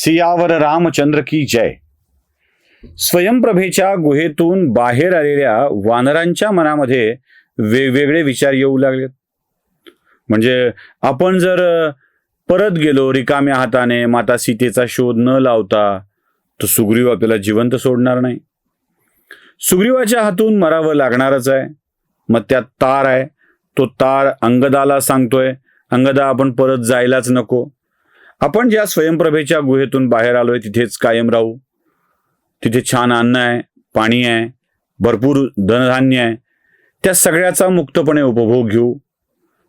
सियावर रामचंद्र की जय. स्वयंप्रभेच्या गुहेतून बाहेर आलेल्या वानरांच्या मनामध्ये वेगवेगळे विचार येऊ लागलेत. म्हणजे आपण जर परत गेलो रिकाम्या हाताने माता सीतेचा शोध न लावता तर सुग्रीव आपल्याला जिवंत सोडणार नाही. सुग्रीवाच्या हातून मरावं लागणारच आहे. मग त्यात तार आहे. तो तार अंगदाला सांगतोय अंगदा आपण परत जायलाच नको. आपण ज्या स्वयंप्रभेच्या गुहेतून बाहेर आलोय तिथेच कायम राहू. तिथे छान अन्न आहे पाणी आहे भरपूर धनधान्य आहे. त्या सगळ्याचा मुक्तपणे उपभोग घेऊ.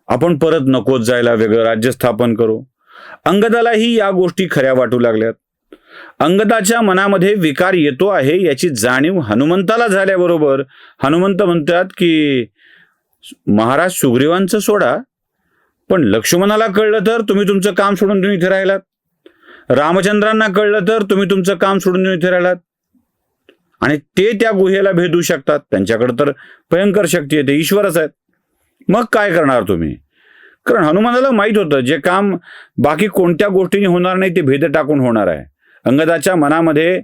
आपण परत नकोच जायला वेगळं राज्य स्थापन करू. अंगदालाही या गोष्टी खऱ्या वाटू लागल्यात. अंगदाच्या मनामध्ये विकार येतो आहे याची जाणीव हनुमंताला झाल्याबरोबर. हनुमंत म्हणतात की महाराज सुग्रीवांचं सोडा. पण लक्ष्मणाला कळलं तर तुम्ही तुमचं काम सोडून तुम्ही इथे राहिलात. रामचंद्रांना कळलं तर तुम्ही तुमचं काम सोडून तुम्ही इथे राहिलात. आणि ते त्या गुहेला भेदू शकतात. त्यांच्याकडे तर भयंकर शक्ती आहे. ते ईश्वरच आहेत. मग काय करणार तुम्ही? कारण हनुमानाला माहीत होतं जे काम बाकी कोणत्या गोष्टीने होणार नाही ते भेद टाकून होणार आहे. अंगदाच्या मनामध्ये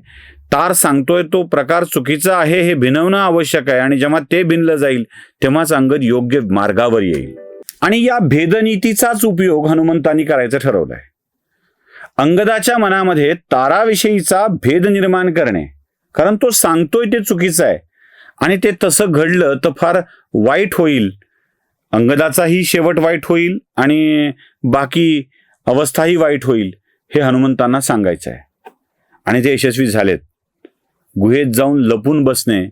तार सांगतोय तो प्रकार चुकीचा आहे हे भिनवणं आवश्यक आहे. आणि जेव्हा ते भिनलं जाईल तेव्हाच अंगद योग्य मार्गावर येईल. आणि या भेदनीतीचाच उपयोग हनुमंतांनी करायचं ठरवलंय. अंगदाच्या मनामध्ये ताराविषयीचा भेद निर्माण करणे कारण तो सांगतोय ते चुकीचं आहे. आणि ते तसं घडलं तर फार वाईट होईल. अंगदाचाही शेवट वाईट होईल आणि बाकी अवस्थाही वाईट होईल हे हनुमंतांना सांगायचं आहे. आणि ते यशस्वी झालेत. गुहेत जाऊन लपून बसणे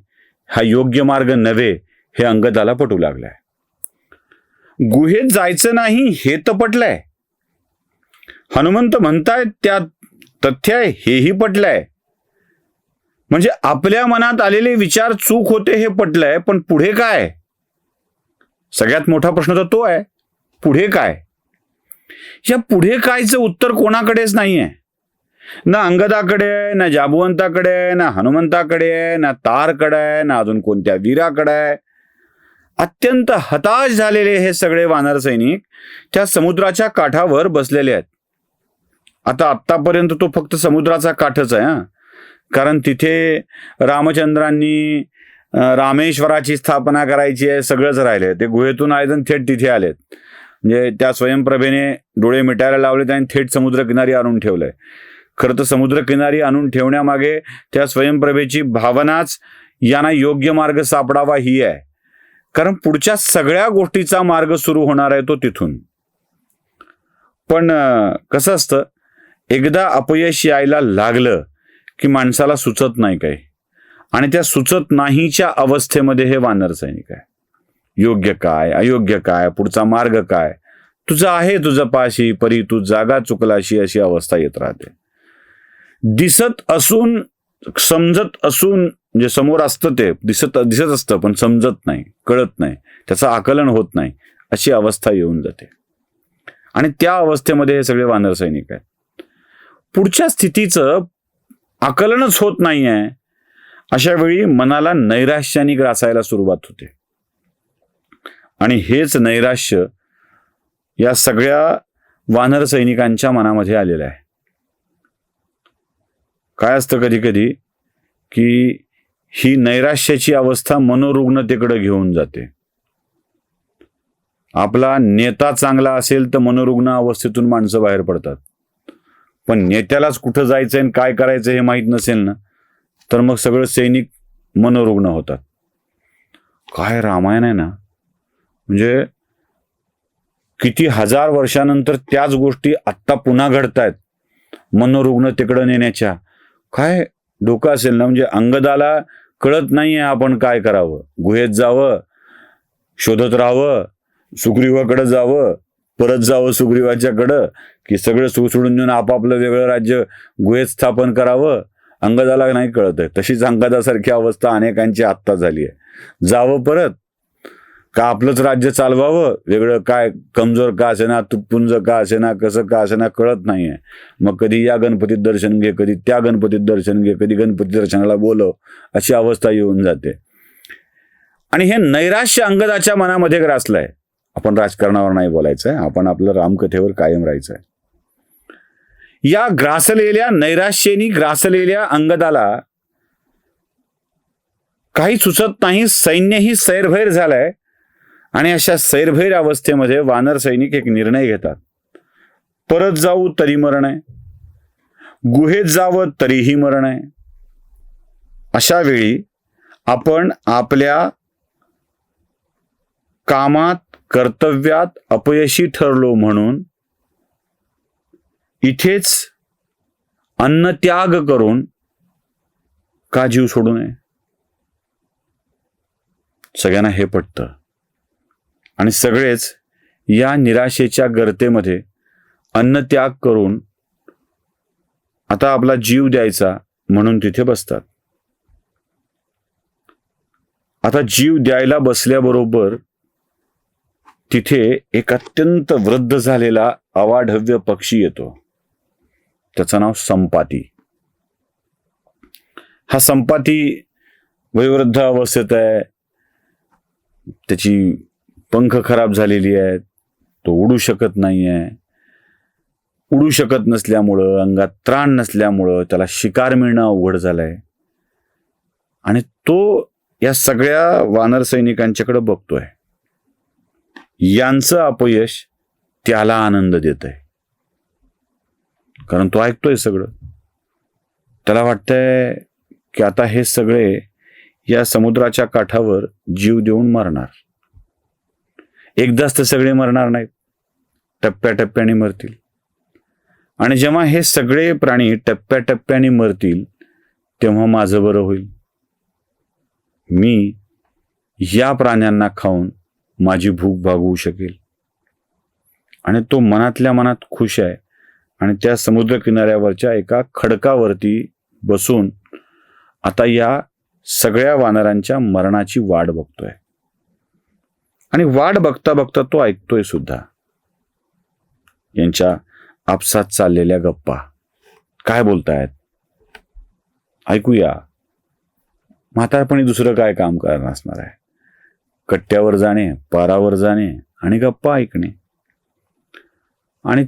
हा योग्य मार्ग नव्हे हे अंगदाला पटू लागलाय. गुहेत जायचं नाही हे तर पटलंय. हनुमंत म्हणतायत त्या तथ्य आहे हेही पटलंय. म्हणजे आपल्या मनात आलेले विचार चूक होते हे पटलंय पण पुढे काय? सगळ्यात मोठा प्रश्न तर तो आहे पुढे काय? या पुढे कायचं उत्तर कोणाकडेच नाहीये. ना अंगदाकडे आहे ना जाबुवंताकडे आहे ना हनुमंताकडे आहे ना तारकडे आहे ना अजून कोणत्या वीराकडे आहे. अत्यंत हताश झालेले हे सगळे वानर सैनिक त्या समुद्राच्या काठावर बसलेले आहेत. आता आत्तापर्यंत तो फक्त समुद्राचा काठच आहे हा. कारण तिथे रामचंद्रांनी रामेश्वराची स्थापना करायची आहे सगळंच राहिले ते गुहेतून आले आणि थेट तिथे आलेत. म्हणजे त्या स्वयंप्रभेने डोळे मिटायला लावले आणि थेट समुद्रकिनारी आणून ठेवलंय. खरं तर समुद्रकिनारी आणून ठेवण्यामागे त्या स्वयंप्रभेची भावनाच यांना योग्य मार्ग सापडावा ही आहे. कारण पुढच्या सगळ्या गोष्टीचा मार्ग सुरू होणार आहे तो तिथून. पण कसं असतं एकदा अपयश यायला लागलं की माणसाला सुचत नाही काही. आणि त्या सुचत नाहीच्या अवस्थेमध्ये हे वानर सैनिक आहे. योग्य काय अयोग्य काय पुढचा मार्ग काय? तुझं आहे तुझं पाशी परी तू जागा चुकलाशी अशी अवस्था येत राहते. दिसत असून समजत असून म्हणजे समोर असतं ते दिसत दिसत असतं पण समजत नाही कळत नाही त्याचं आकलन होत नाही अशी अवस्था येऊन जाते. आणि त्या अवस्थेमध्ये हे सगळे वानर सैनिक आहेत. पुढच्या स्थितीचं आकलनच होत नाही आहे अशा वेळी मनाला नैराश्याने ग्रासायला सुरुवात होते. आणि हेच नैराश्य या सगळ्या वानर सैनिकांच्या मनामध्ये आलेलं आहे. काय असतं कधी कधी की ही नैराश्याची अवस्था मनोरुग्णतेकडे घेऊन जाते. आपला नेता चांगला असेल तर मनोरुग्ण अवस्थेतून माणसं बाहेर पडतात. पण नेत्यालाच कुठं जायचं आणि काय करायचं हे माहीत नसेल ना तर मग सगळं सैनिक मनोरुग्ण होतात. काय रामायण आहे ना? म्हणजे किती हजार वर्षानंतर त्याच गोष्टी आत्ता पुन्हा घडतायत. मनोरुग्ण तिकडं नेण्याच्या. काय डोकं असेल ना? म्हणजे अंगदाला कळत नाही आहे आपण काय करावं. गुहेत जावं शोधत राहावं सुग्रीवाकडं जावं परत जावं सुग्रीवाच्याकडं की सगळं सुख सोडून देऊन आपापलं वेगळं राज्य गुहेत स्थापन करावं अंगदाला नाही कळत आहे तशीच अंगदासारखी अवस्था अनेकांची आत्ता झाली आहे जावं परत का आपलंच राज्य चालवावं? वेगळं काय कमजोर का असेना तुटपुंज का असेना कसं का असेना कळत नाहीये. मग कधी या गणपतीत दर्शन घे कधी त्या गणपतीत दर्शन घे कधी गणपती दर्शनाला बोलव अशी अवस्था येऊन जाते. आणि हे नैराश्य अंगदाच्या मनामध्ये ग्रासलंय. आपण राजकारणावर नाही बोलायचंय आपण आपलं रामकथेवर कायम राहायचंय. या ग्रासलेल्या नैराश्येनी ग्रासलेल्या अंगदाला काही सुचत नाही सैन्यही सैरभैर झालंय. आणि अशा सैरभैर अवस्थेमध्ये वानर सैनिक एक निर्णय घेतात. परत जाऊ तरी मरण आहे. गुहेत जावं तरीही मरण आहे. अशा वेळी आपण आपल्या कामात कर्तव्यात अपयशी ठरलो म्हणून इथेच अन्न त्याग करून का जीव सोडू नये? सगळ्यांना हे पटतं. आणि सगळेच या निराशेच्या गर्तेमध्ये अन्नत्याग करून आता आपला जीव द्यायचा म्हणून तिथे बसतात. आता जीव द्यायला बसल्याबरोबर तिथे एक अत्यंत वृद्ध झालेला अवाढव्य पक्षी येतो. त्याचं नाव संपाती. हा संपाती वयोवृद्ध अवस्थेत आहे. त्याची पंख खराब झालेली आहेत. तो उडू शकत नाही आहे उडू शकत नसल्यामुळं अंगात त्राण नसल्यामुळं त्याला शिकार मिळणं अवघड झालंय. आणि तो या सगळ्या वानर सैनिकांच्याकडे बघतोय. यांचं अपयश त्याला आनंद देत आहे कारण तो ऐकतोय सगळं. त्याला वाटतंय की आता हे सगळे या समुद्राच्या काठावर जीव देऊन मरणार. एकदाच तर सगळे मरणार नाहीत. टप्प्याटप्प्याने मरतील. आणि जेव्हा हे सगळे प्राणी टप्प्याटप्प्याने मरतील तेव्हा माझं बरं होईल. मी या प्राण्यांना खाऊन माझी भूक भागवू शकेल. आणि तो मनातल्या मनात खुश आहे आणि त्या समुद्र किनाऱ्यावरच्या एका खडकावरती बसून आता या सगळ्या वानरांच्या मरणाची वाट बघतोय. आणि वाट बघता बघता तो ऐकतोय सुद्धा. यांच्या आपसात चाललेल्या गप्पा. काय बोलतायत? ऐकूया. म्हातारपणी दुसरं काय काम करणार असणार आहे? कट्ट्यावर जाणे पारावर जाणे आणि गप्पा ऐकणे. आणि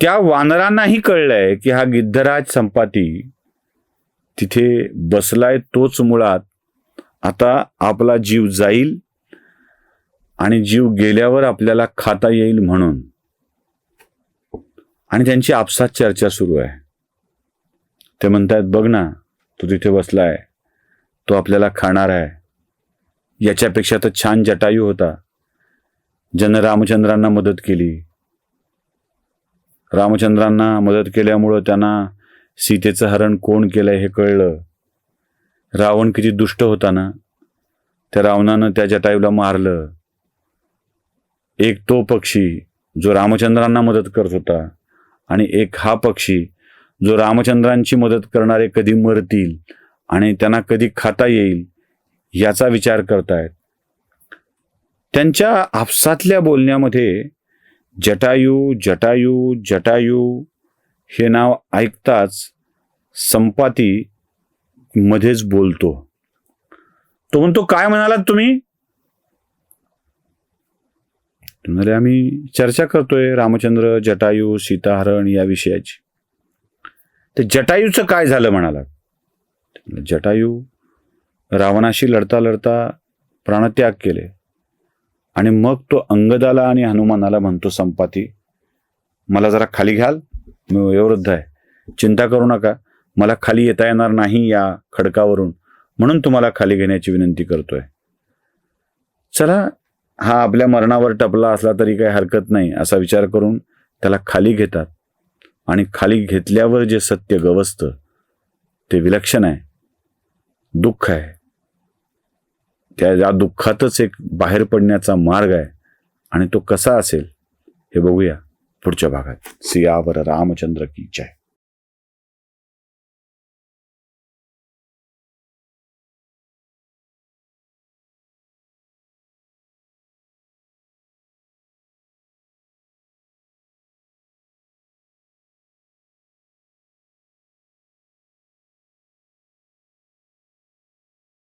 त्या वानरांनाही कळलंय की हा गिद्धराज संपाती तिथे बसलाय तोच मुळात. आता आपला जीव जाईल आणि जीव गेल्यावर आपल्याला खाता येईल म्हणून. आणि त्यांची आपसात चर्चा सुरू आहे. ते म्हणतायत बघ ना तो तिथे बसलाय. तो आपल्याला खाणार आहे. याच्यापेक्षा तर छान जटायू होता. ज्यानं रामचंद्रांना मदत केली. रामचंद्रांना मदत केल्यामुळं त्यांना सीतेचं हरण कोण केलंय हे कळलं. रावण किती दुष्ट होता ना. त्या रावणानं त्या जटायूला मारलं. एक तो पक्षी जो रामचंद्रांना मदत करत होता आणि एक हा पक्षी जो रामचंद्रांची मदत करणारे कधी मरतील आणि त्यांना कधी खाता येईल याचा विचार करतायत. त्यांच्या आपसातल्या बोलण्यामध्ये जटायू जटायू जटायू हे नाव ऐकताच संपाती मध्येच बोलतो. तो म्हणतो काय म्हणालात तुम्ही? म्हणाले आम्ही चर्चा करतोय रामचंद्र जटायू सीताहरण या विषयाची. ते जटायूचं काय झालं म्हणाला? जटायू रावणाशी लढता लढता प्राणत्याग केले. आणि मग तो अंगदाला आणि हनुमानाला म्हणतो संपाती मला जरा खाली घाल मी वयोवृद्ध आहे. चिंता करू नका मला खाली येता येणार नाही या खडकावरून म्हणून तुम्हाला खाली घेण्याची विनंती करतोय. चला हा आपल्या मरणावर टपला असला तरी काही हरकत नाही असा विचार करून त्याला खाली घेतात. आणि खाली घेतल्यावर जे सत्य गवसतं ते विलक्षण आहे. दुःख आहे. त्या या दुःखातच एक बाहेर पडण्याचा मार्ग आहे. आणि तो कसा असेल हे बघूया पुढच्या भागात. सियावर रामचंद्र की जय.